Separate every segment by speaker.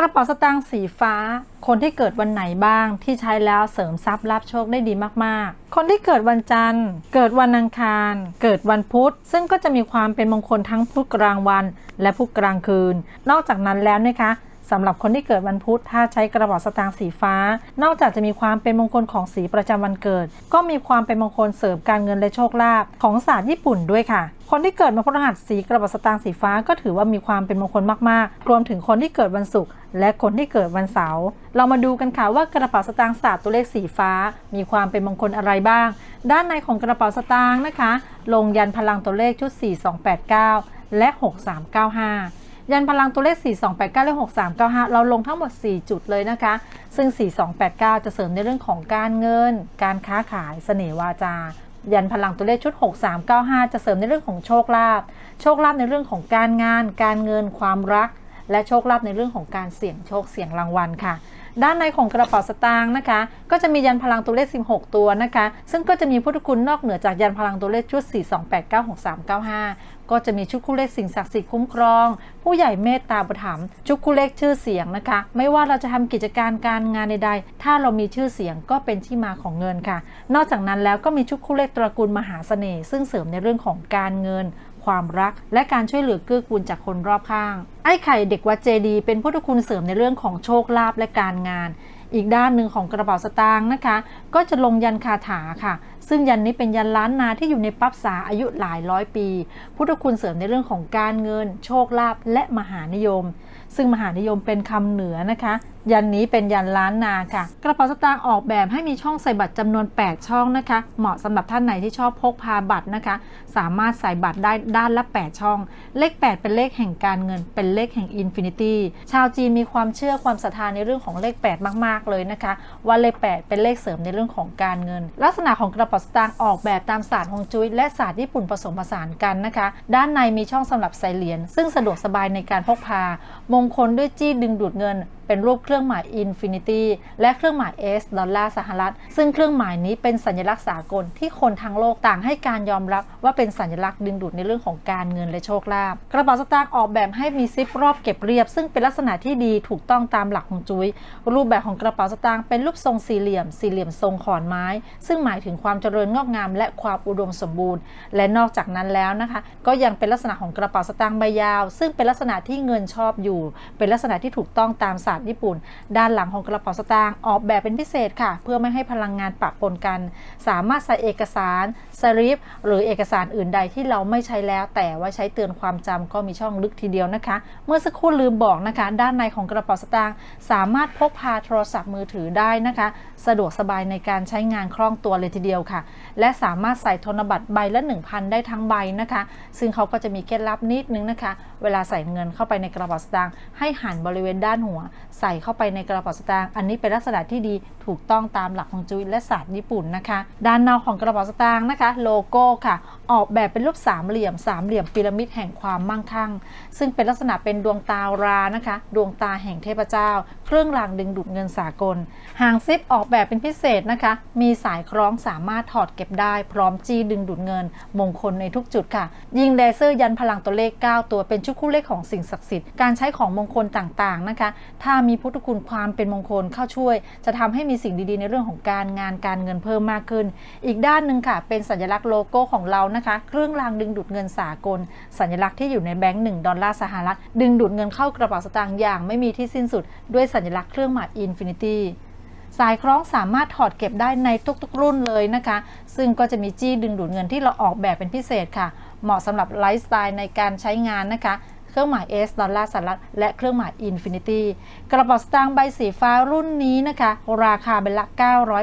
Speaker 1: กระเป๋าสตางค์สีฟ้า คนที่เกิดวันไหนบ้างที่ใช้แล้วเสริมทรัพย์รับโชคได้ดีมากๆ คนที่เกิดวันจันทร์ เกิดวันอังคาร เกิดวันพุธ ซึ่งก็จะมีความเป็นมงคลทั้งพุธกลางวัน และพุธกลางคืน นอกจากนั้นแล้วนะคะ สำหรับคนที่เกิดวันพุธถ้าใช้กระเป๋าสตางค์สีฟ้า นอกจากจะมีความเป็นมงคลของสีประจำวันเกิด ก็มีความเป็นมงคลเสริมการเงินและโชคลาภของศาสตร์ญี่ปุ่นด้วยค่ะ คนที่เกิดมาพฤหัสสีกระเป๋าสตางค์สีฟ้าก็ถือว่ามีความเป็นมงคลมากๆ รวมถึงคนที่เกิดวันศุกร์และคนที่เกิดวันเสาร์เรามาดูกันค่ะว่ากระเป๋าสตางค์ศาสตร์ตัวเลขสีฟ้า มีความเป็นมงคลอะไรบ้าง ด้านในของกระเป๋าสตางค์นะคะ ลงยันพลังตัวเลขชุด 4289 และ 6395 ยันพลังตัวเลข 4289 และ 6395 เราลงทั้งหมด 4 จุดเลยนะคะ ซึ่ง 4289 จะเสริมในเรื่องของการเงิน การค้าขายเสน่ห์วาจา ยันพลังตัวเลขชุด 6395 จะเสริมในเรื่องของโชคลาภ โชคลาภในเรื่องของการงาน การเงิน ความรัก และโชคลาภในเรื่องของการเสี่ยงโชคเสี่ยงรางวัลค่ะ ด้านในของกระเป๋าสตางค์นะคะ ก็จะมียันพลังตัวเลข 16 ตัวนะคะ ซึ่งก็จะมีพุทธคุณนอกเหนือจากยันพลังตัวเลขชุด 42896 395ก็จะมีชุดคู่เลขสิ่งศักดิ์สิทธิ์คุ้มครอง ผู้ใหญ่เมตตาประถมชุดคู่เลขชื่อเสียงนะคะ ไม่ว่าเราจะทำกิจการการงานใดๆ ถ้าเรามีชื่อเสียงก็เป็นที่มาของเงินค่ะ นอกจากนั้นแล้วก็มีชุดคู่เลขตระกูลมหาเสน่ห์ซึ่งเสริมในเรื่องของการเงิน ความรัก และการช่วยเหลือเกื้อกูลจากคนรอบข้าง ไอ้ไข่เด็กวัดเจดี เป็นพุทธคุณเสริมในเรื่องของโชคลาภและการงาน อีกด้านหนึ่งของกระเป๋าสตางค์นะคะ ก็จะลงยันคาถาค่ะ ซึ่งยันนี้เป็นยันล้านนาที่อยู่ในปั๊บสาอายุหลายร้อยปี พุทธคุณเสริมในเรื่องของการเงิน โชคลาภและมหานิยม ซึ่งมหานิยมเป็นคำเหนือนะคะ ยันนี้เป็นยันล้านนาค่ะ กระเป๋าสตางค์ออกแบบให้มีช่องใส่บัตรจำนวน 8 ช่องนะคะ เหมาะสำหรับท่านไหนที่ชอบพกพาบัตรนะคะ สามารถใส่บัตรได้ด้านละ 8 ช่อง เลข 8 เป็นเลขแห่งการเงิน เป็นเลขแห่งอินฟินิตี้ชาวจีนมีความเชื่อความศรัทธาในเรื่องของเลข 8 มาก ๆ เลยนะคะ ว่าเลข 8 เป็นเลขเสริมในเรื่องของการเงิน ลักษณะของกระเป๋าสตางค์ออกแบบตามศาสตร์ฮวงจุ้ยและศาสตร์ญี่ปุ่นผสมผสานกันนะคะ ด้านในมีช่องสำหรับใส่เหรียญซึ่งสะดวกสบายในการพกพา มงคลด้วยจี้ดึงดูดเงิน เป็นรูปเครื่องหมาย Infinity และเครื่องหมาย S ดอลลาร์สหรัฐ ซึ่งเครื่องหมายนี้เป็นสัญลักษณ์สากลที่คนทั้งโลกต่างให้การยอมรับว่าเป็นสัญลักษณ์ดึงดูดในเรื่องของการเงินและโชคลาภ กระเป๋าสตางค์ออกแบบให้มีซิปรอบเก็บเรียบ ซึ่งเป็นลักษณะที่ดีถูกต้องตามหลักของจุ้ย รูปแบบของกระเป๋าสตางค์เป็นรูปทรงสี่เหลี่ยม สี่เหลี่ยมทรงขอนไม้ ซึ่งหมายถึงความเจริญงอกงาม และความอุดมสมบูรณ์ และนอกจากนั้นแล้วนะคะ ก็ยังเป็นลักษณะของกระเป๋าสตางค์ใบยาว ซึ่งเป็นลักษณะที่เงินชอบอยู่ เป็นลักษณะที่ถูกต้องตามศาสตร์ญี่ปุ่น ด้านหลังของกระเป๋าสตางค์ออกแบบเป็นพิเศษค่ะ เพื่อไม่ให้พลังงานปะปนกัน สามารถใส่เอกสารสลิปหรือเอกสารอื่นใดที่เราไม่ใช้แล้ว แต่ว่าใช้เตือนความจำก็มีช่องลึกทีเดียวนะคะ เมื่อสักครู่ลืมบอกนะคะ ด้านในของกระเป๋าสตางค์สามารถพกพาโทรศัพท์มือถือได้นะคะ สะดวกสบายในการใช้งานคล่องตัวเลยทีเดียวค่ะ และสามารถใส่ธนบัตรใบละ 1,000 ได้ทั้งใบนะคะ ซึ่งเขาก็จะมีเคล็ดลับนิดนึงนะคะ เวลาใส่เงินเข้าไปในกระเป๋าสตางค์ให้หันบริเวณด้านหัวใส่เข้าไปในกระเป๋าสตางค์อันนี้เป็นลักษณะที่ดีถูกต้องตามหลักของจุยและศาสตร์ญี่ปุ่นนะคะ ด้านนอกของกระเป๋าสตางค์นะคะ โลโก้ค่ะ ออกแบบเป็นรูปสามเหลี่ยมสามเหลี่ยมพีระมิดแห่งความมั่งคั่ง ซึ่งเป็นลักษณะเป็นดวงตารานะคะ ดวงตาแห่งเทพเจ้า เครื่องรางดึงดูดเงินสากลหางซิปออกแบบเป็นพิเศษนะคะ มีสายคล้องสามารถถอดเก็บได้ พร้อมจี้ดึงดูดเงิน มงคลในทุกจุดค่ะ ยิงเลเซอร์ยันพลังตัวเลข 9 ตัวเป็นชุดคู่เลขของสิ่งศักดิ์สิทธิ์การใช้ของมงคลต่างๆนะคะถ้ามีพุทธคุณความเป็นมงคลเข้าช่วย จะทำให้มีสิ่งดีๆ ในเรื่องของการงานการเงินเพิ่มมากขึ้น อีกด้านหนึ่งค่ะ เป็นสัญลักษณ์โลโก้ของเรานะคะ เครื่องรางดึงดูดเงินสากล สัญลักษณ์ที่อยู่ในแบงก์1ดอลลาร์สหรัฐดึงดูดเงินเข้ากระเป๋าสตางค์อย่างไม่มีที่สิ้นสุด ด้วยสัญลักษณ์เครื่องหมาย Infinity สายคล้องสามารถถอดเก็บได้ในทุกๆ รุ่นเลยนะคะ ซึ่งก็จะมีจี้ดึงดูดเงินที่เราออกแบบเป็นพิเศษค่ะ เหมาะสำหรับไลฟ์สไตล์ในการใช้งานนะคะ เครื่องหมาย S ดอลลาร์สหรัฐ และเครื่องหมาย Infinity กระเป๋าสตางค์ใบสีฟ้ารุ่นนี้นะคะ ราคาเป็นละ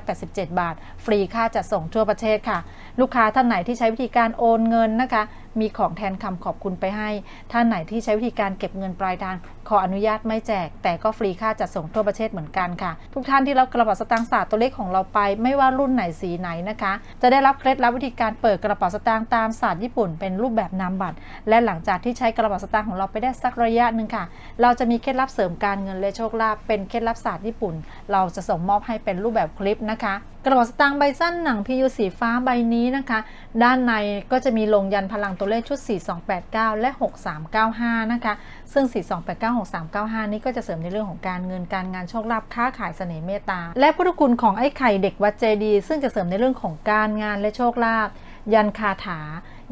Speaker 1: 987 บาท ฟรีค่าจัดส่งทั่วประเทศค่ะ ลูกค้าท่านไหนที่ใช้วิธีการโอนเงินนะคะ มีของแทนคำขอบคุณไปให้ ท่านไหนที่ใช้วิธีการเก็บเงินปลายทาง ขออนุญาตไม่แจก แต่ก็ฟรีค่าจัดส่งทั่วประเทศเหมือนกันค่ะ ทุกท่านที่รับกระเป๋าสตางค์ศาสตร์ตัวเลขของเราไป ไม่ว่ารุ่นไหนสีไหนนะคะ จะได้รับเคล็ดลับวิธีการเปิดกระเป๋าสตางค์ตามศาสตร์ญี่ปุ่น เป็นรูปแบบนามบัตร และหลังจากที่ใช้กระเป๋าสตางค์ของเราไปได้สักระยะหนึ่งค่ะ เราจะมีเคล็ดลับเสริมการเงินและโชคลาภเป็นเคล็ดลับศาสตร์ญี่ปุ่น เราจะส่งมอบให้เป็นรูปแบบคลิปนะคะ กระเป๋าสตางค์ใบสั้นหนัง PU สีฟ้าใบนี้นะคะ ด้านในก็จะมีลงยันพลังตัวเลขชุด 4289 และ 6395 นะคะ ซึ่ง 4289 6395 นี้ก็จะเสริมในเรื่องของการเงินการงานโชคลาภค้าขายเสน่ห์เมตตา และพุทธคุณของไอ้ไข่เด็กวัดเจดี ซึ่งจะเสริมในเรื่องของการงานและโชคลาภยันคาถา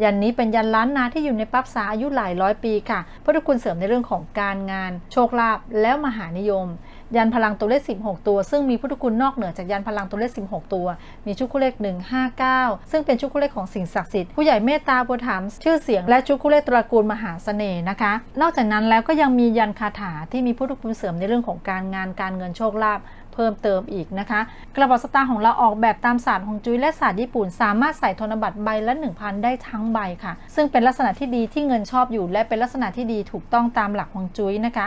Speaker 1: ยันนี้เป็นยันล้านนาที่อยู่ในปั๊บสาอายุหลายร้อยปีค่ะพุทธคุณเสริมในเรื่องของการงาน โชคลาภแล้วมหานิยม ยันพลังตัวเลข 16 ตัว ซึ่งมีพุทธคุณนอกเหนือจากยันพลังตัวเลข 16 ตัว มีชุดคู่เลข 159 ซึ่งเป็นชุดคู่เลขของสิ่งศักดิ์สิทธิ์ผู้ใหญ่เมตตาบุญธรรมชื่อเสียงและชุดคู่เลขตระกูลมหาเสน่ห์นะคะ นอกจากนั้นแล้วก็ยังมียันคาถาที่มีพุทธคุณเสริมในเรื่องของการงานการเงินโชคลาภ เพิ่มเติมอีกนะคะ กระเป๋าสตางค์ของเราออกแบบตามศาสตร์ของจุ้ยและศาสตร์ญี่ปุ่น สามารถใส่ธนบัตรใบละ 1,000 ได้ทั้งใบค่ะ ซึ่งเป็นลักษณะที่ดีที่เงินชอบอยู่ และเป็นลักษณะที่ดีถูกต้องตามหลักของจุ้ยนะคะ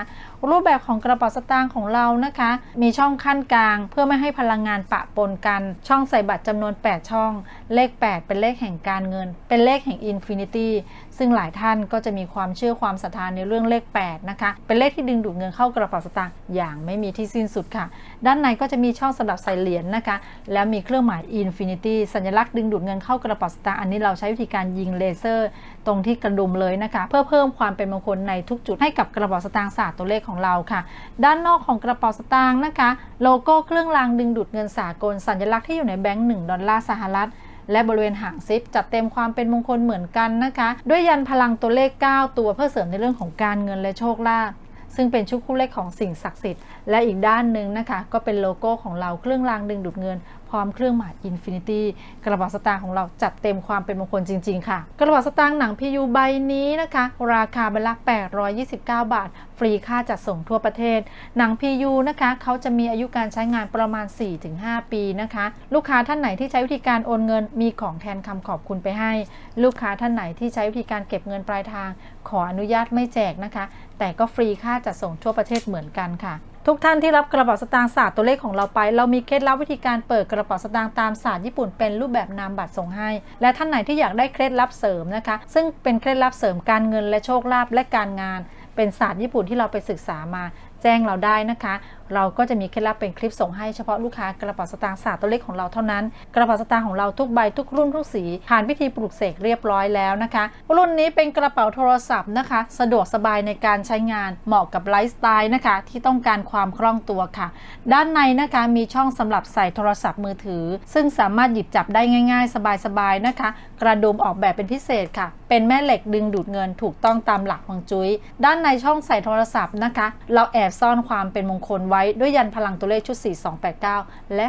Speaker 1: รูปแบบของกระเป๋าสตางค์ของเรานะคะ มีช่องขั้นกลาง เพื่อไม่ให้พลังงานปะปนกัน ช่องใส่บัตรจำนวน 8 ช่อง เลข 8 เป็นเลขแห่งการเงิน เป็นเลขแห่งอินฟินิตี้ ซึ่งหลายท่านก็จะมีความเชื่อความศรัทธาในเรื่องเลข 8 นะคะ เป็นเลขที่ดึงดูดเงินเข้ากระเป๋าสตางค์อย่างไม่มีที่สิ้นสุดค่ะ ด้านในก็จะมีช่องสำหรับใส่เหรียญนะคะ แล้วมีเครื่องหมาย Infinity สัญลักษณ์ดึงดูดเงินเข้ากระเป๋าสตางค์อันนี้เราใช้วิธีการยิงเลเซอร์ ตรงที่กระดุมเลยนะคะ เพื่อเพิ่มความเป็นมงคลในทุกจุดให้กับกระเป๋าสตางค์ศาสตร์ตัวเลขของเราค่ะ ด้านนอกของกระเป๋าสตางค์นะคะ โลโก้เครื่องรางดึงดูดเงินสากลสัญลักษณ์ที่อยู่ในแบงก์1ดอลลาร์สหรัฐ และบริเวณหางซิปจัดเต็มความเป็นมงคลเหมือนกันนะคะ ด้วยยันพลังตัวเลข 9 ตัวเพื่อเสริมในเรื่องของการเงินและโชคลาภซึ่งเป็นชุดคู่เลขของสิ่งศักดิ์สิทธิ์และอีกด้านหนึ่งนะคะ ก็เป็นโลโก้ของเราเครื่องรางดึงดูดเงิน ร้อมเครื่องหมาย Infinity กระเป๋าสตางค์ของเราจัดเต็มความเป็นมงคลจริง ๆ ค่ะ กระเป๋าสตางค์หนังพียูใบนี้นะคะ ราคาใบละ 829 บาท ฟรีค่าจัดส่งทั่วประเทศ หนัง PU นะคะเขาจะมีอายุการใช้งานประมาณ 4-5 ปีนะคะ ลูกค้าท่านไหนที่ใช้วิธีการโอนเงินมีของแทนคำขอบคุณไปให้ ลูกค้าท่านไหนที่ใช้วิธีการเก็บเงินปลายทาง ขออนุญาตไม่แจกนะคะ แต่ก็ฟรีค่าจัดส่งทั่วประเทศเหมือนกันค่ะ ทุกท่านที่รับกระเป๋าสตางค์ศาสตร์ตัวเลขของเราไป เรามีเคล็ดลับวิธีการเปิดกระเป๋าสตางค์ตามศาสตร์ญี่ปุ่นเป็นรูปแบบนามบัตรส่งให้ และท่านไหนที่อยากได้เคล็ดลับเสริมนะคะ ซึ่งเป็นเคล็ดลับเสริมการเงินและโชคลาภและการงาน เป็นศาสตร์ญี่ปุ่นที่เราไปศึกษามา แจ้งเราได้นะคะเราก็จะมีเคล็ดลับเป็นคลิปส่งให้เฉพาะลูกค้ากระเป๋าสตางค์ศาสตร์ตัวเลขของเราเท่านั้น กระเป๋าสตางค์ของเราทุกใบทุกรุ่นทุกสีผ่านพิธีปลูกเสกเรียบร้อยแล้วนะคะ รุ่นนี้เป็นกระเป๋าโทรศัพท์นะคะ สะดวกสบายในการใช้งานเหมาะกับไลฟ์สไตล์นะคะ ที่ต้องการความคล่องตัวค่ะ ด้านในนะคะมีช่องสำหรับใส่โทรศัพท์มือถือ ซึ่งสามารถหยิบจับได้ง่ายๆ สบายๆนะคะ กระดุมออกแบบเป็นพิเศษค่ะ เป็นแม่เหล็กดึงดูดเงินถูกต้องตามหลักฮวงจุ้ยด้านในช่องใส่โทรศัพท์นะคะ เราแอบซ่อนความเป็นมงคลไว้ด้วยยันพลังตัวเลขชุด 4289 และ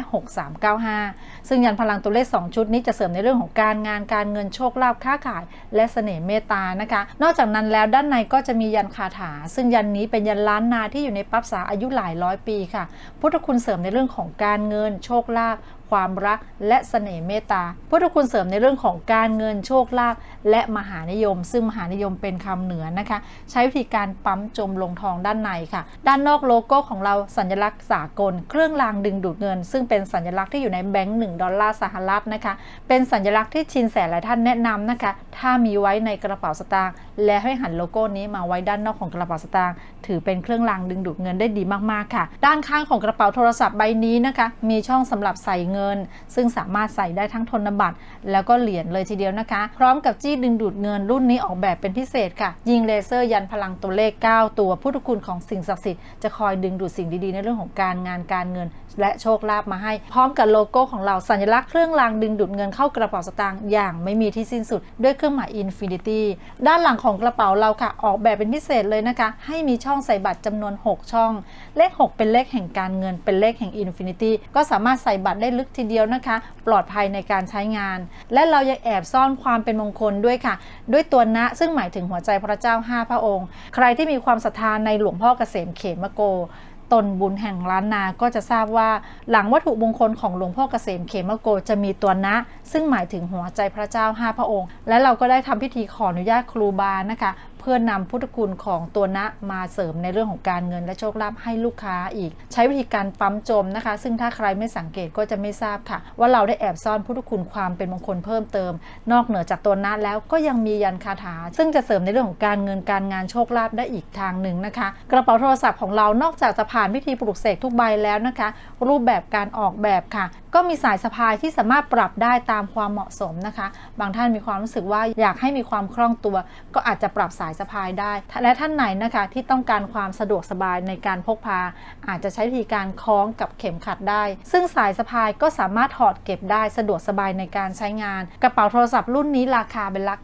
Speaker 1: 6395 ซึ่งยันพลังตัวเลข 2 ชุดนี้จะเสริมในเรื่องของการงานการเงินโชคลาภค้าขาย และเสน่ห์เมตตานะคะ นอกจากนั้นแล้วด้านในก็จะมียันคาถา ซึ่งยันนี้เป็นยันล้านนาที่อยู่ในปั๊บสาอายุหลายร้อยปีค่ะ พุทธคุณเสริมในเรื่องของการเงินโชคลาภ ความรักและเสน่ห์เมตตาพุทธคุณเสริมในเรื่องของการเงินโชคลาภและมหานิยม ซึ่งมหานิยมเป็นคำเหนือนะคะ ใช้วิธีการปั๊มจมลงทองด้านในค่ะ ด้านนอกโลโก้ของเราสัญลักษณ์สากล เครื่องรางดึงดูดเงิน ซึ่งเป็นสัญลักษณ์ที่อยู่ในแบงก์1ดอลลาร์สหรัฐนะคะ เป็นสัญลักษณ์ที่ชินแสหลายท่านแนะนำนะคะ ถ้ามีไว้ในกระเป๋าสตางค์และให้หันโลโก้นี้มาไว้ด้านนอกของกระเป๋าสตางค์ถือเป็นเครื่องรางดึงดูดเงินได้ดีมากๆค่ะ ด้านข้างของกระเป๋าโทรศัพท์ใบนี้นะคะ มีช่องสำหรับใส่เงินซึ่งสามารถใส่ได้ทั้งธนบัตรแล้วก็เหรียญเลยทีเดียวนะคะ พร้อมกับจี้ดึงดูดเงินรุ่นนี้ออกแบบเป็นพิเศษค่ะ ยิงเลเซอร์ยันพลังตัวเลข 9 ตัวพุทธคุณของสิ่งศักดิ์สิทธิ์จะคอยดึงดูดสิ่งดีๆ ในเรื่องของการงานการเงิน และโชคลาภมาให้ พร้อมกับโลโก้ของเราสัญลักษณ์เครื่องรางดึงดูดเงินเข้ากระเป๋าสตางค์อย่างไม่มีที่สิ้นสุด ด้วยเครื่องหมาย Infinity ด้านหลังของกระเป๋าเราค่ะ ออกแบบเป็นพิเศษเลยนะคะ ให้มีช่องใส่บัตรจำนวน 6 ช่อง เลข 6 เป็นเลขแห่งการเงิน เป็นเลขแห่ง Infinity ก็สามารถใส่บัตรได้ลึกทีเดียวนะคะ ปลอดภัยในการใช้งาน และเรายังแอบซ่อนความเป็นมงคลด้วยค่ะ ด้วยตัวณซึ่งหมายถึงหัวใจพระเจ้า 5 พระองค์ ใครที่มีความศรัทธาในหลวงพ่อเกษมเขมโก ตนบุญแห่งล้านนาก็จะทราบว่า หลังวัตถุมงคลของหลวงพ่อเกษมเขมโกจะมีตัวนะ ซึ่งหมายถึงหัวใจพระเจ้า 5 พระองค์ และเราก็ได้ทำพิธีขออนุญาตครูบานะคะ พื่อนำพุทธคุณของตัวนะมาเสริมในเรื่องของการเงินและโชคลาภให้ลูกค้าอีก ใช้วิธีการปั๊มจมนะคะ ซึ่งถ้าใครไม่สังเกตก็จะไม่ทราบค่ะ ว่าเราได้แอบซ่อนพุทธคุณความเป็นมงคลเพิ่มเติม นอกเหนือจากตัวนะแล้วก็ยังมียันคาถา ซึ่งจะเสริมในเรื่องของการเงินการงานโชคลาภได้อีกทางหนึ่งนะคะ กระเป๋าโทรศัพท์ของเรานอกจากจะผ่านพิธีปลุกเสกทุกใบแล้วนะคะ รูปแบบการออกแบบค่ะ ก็มีสายสะพายที่สามารถปรับได้ตามความเหมาะสมนะคะ บางท่านมีความรู้สึกว่าอยากให้มีความคล่องตัว ก็อาจจะปรับสายสะพายได้ และท่านไหนนะคะที่ต้องการความสะดวกสบายในการพกพา อาจจะใช้วิธีการคล้องกับเข็มขัดได้ ซึ่งสายสะพายก็สามารถถอดเก็บได้สะดวกสบายในการใช้งาน กระเป๋าโทรศัพท์รุ่นนี้ราคาเป็นลัก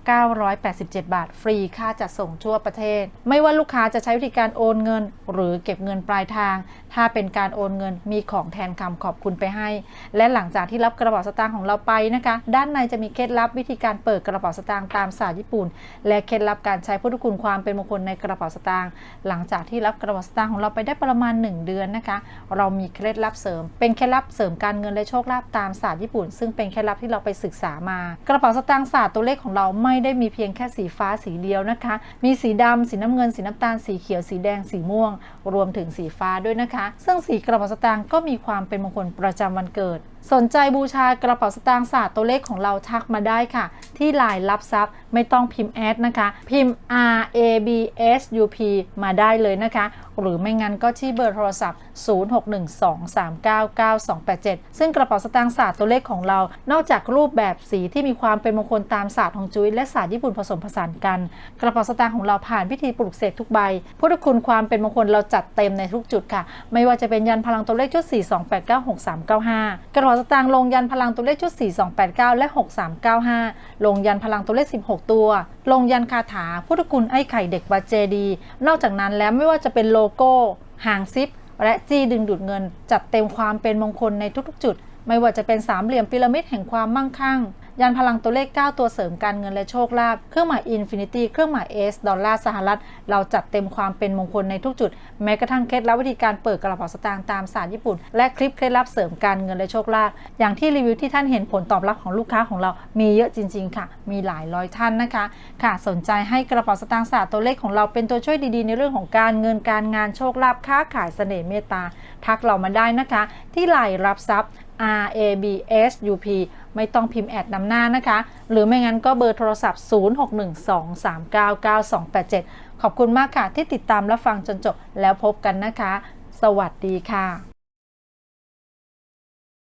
Speaker 1: 987 บาท ฟรีค่าจัดส่งทั่วประเทศ ไม่ว่าลูกค้าจะใช้วิธีการโอนเงิน หรือเก็บเงินปลายทาง ถ้าเป็นการโอนเงินมีของแทนคำขอบคุณไปให้ และหลังจากที่รับกระเป๋าสตางค์ของเราไปนะคะ ด้านในจะมีเคล็ดลับวิธีการเปิดกระเป๋าสตางค์ตามศาสตร์ญี่ปุ่น และเคล็ดลับการใช้พุทธคุณความเป็นมงคลในกระเป๋าสตางค์หลังจากที่รับกระเป๋าสตางค์ของเราไปได้ประมาณ 1 เดือนนะคะ เรามีเคล็ดลับเสริม เป็นเคล็ดลับเสริมการเงินและโชคลาภตามศาสตร์ญี่ปุ่น ซึ่งเป็นเคล็ดลับที่เราไปศึกษามา กระเป๋าสตางค์ศาสตร์ตัวเลขของเราไม่ได้มีเพียงแค่สีฟ้าสีเดียวนะคะ มีสีดำสีน้ำเงิน สีน้ำตาลสีเขียวสีแดงสีม่วง รวมถึงสีฟ้าด้วยนะคะ ซึ่งสีกระเป๋าสตางค์ก็มีความเป็นมงคลประจำวันเกิด สนใจบูชากระเป๋าสตางค์ศาสตร์ตัวเลขของเราทักมาได้ค่ะ ที่ไลน์รับทรัพย์ไม่ต้องพิมพ์แอดนะคะ พิมพ์ R A B S U P มาได้เลยนะคะ หรือไม่งั้นก็ที่เบอร์โทรศัพท์ 0612399287 ซึ่งกระเป๋าสตางค์ศาสตร์ตัวเลขของเรา นอกจากรูปแบบสีที่มีความเป็นมงคลตามศาสตร์ของจุ้ยและศาสตร์ญี่ปุ่นผสมผสานกัน กระเป๋าสตางค์ของเราผ่านพิธีปลุกเสกทุกใบพุทธคุณความเป็นมงคลเราจัดเต็มในทุกจุดค่ะ ไม่ว่าจะเป็นยันพลังตัวเลขชุด 42896395กระเป๋าสตางค์ลงยันพลังตัวเลขชุด 4289 และ 6395 ลงยันพลังตัวเลข 16 ตัว ลงยันคาถาพุทธคุณไอ้ไข่เด็กวัดเจดี นอกจากนั้นแล้วไม่ว่าจะเป็นโลโก้ หางซิป และจี้ดึงดูดเงิน จัดเต็มความเป็นมงคลในทุกๆ จุด ไม่ว่าจะเป็นสามเหลี่ยมพีระมิดแห่งความมั่งคั่ง ยันพลังตัวเลข 9 ตัวเสริมการเงินและโชคลาภ เครื่องหมาย Infinity เครื่องหมาย S ดอลลาร์สหรัฐ เราจัดเต็มความเป็นมงคลในทุกจุด แม้กระทั่งเคล็ดลับวิธีการเปิดกระเป๋าสตางค์ตามศาสตร์ญี่ปุ่น และคลิปเคล็ดลับเสริมการเงินและโชคลาภ อย่างที่รีวิวที่ท่านเห็นผลตอบรับของลูกค้าของเรา มีเยอะจริง ๆ ค่ะ มีหลายร้อยท่านนะคะ ค่ะ สนใจให้กระเป๋าสตางค์ศาสตร์ตัวเลขของเราเป็นตัวช่วยดีๆ ในเรื่องของการเงินการงานโชคลาภค้าขายเสน่ห์เมตตา ทักเรามาได้นะคะ ที่ไลน์รับทรัพย์ R A B S U P ไม่ต้องพิมพ์แอดนำหน้านะคะ หรือไม่งั้นก็เบอร์โทรศัพท์ 0612399287 ขอบคุณมากค่ะที่ติดตามและฟังจนจบแล้วพบกันนะคะ สวัสดีค่ะ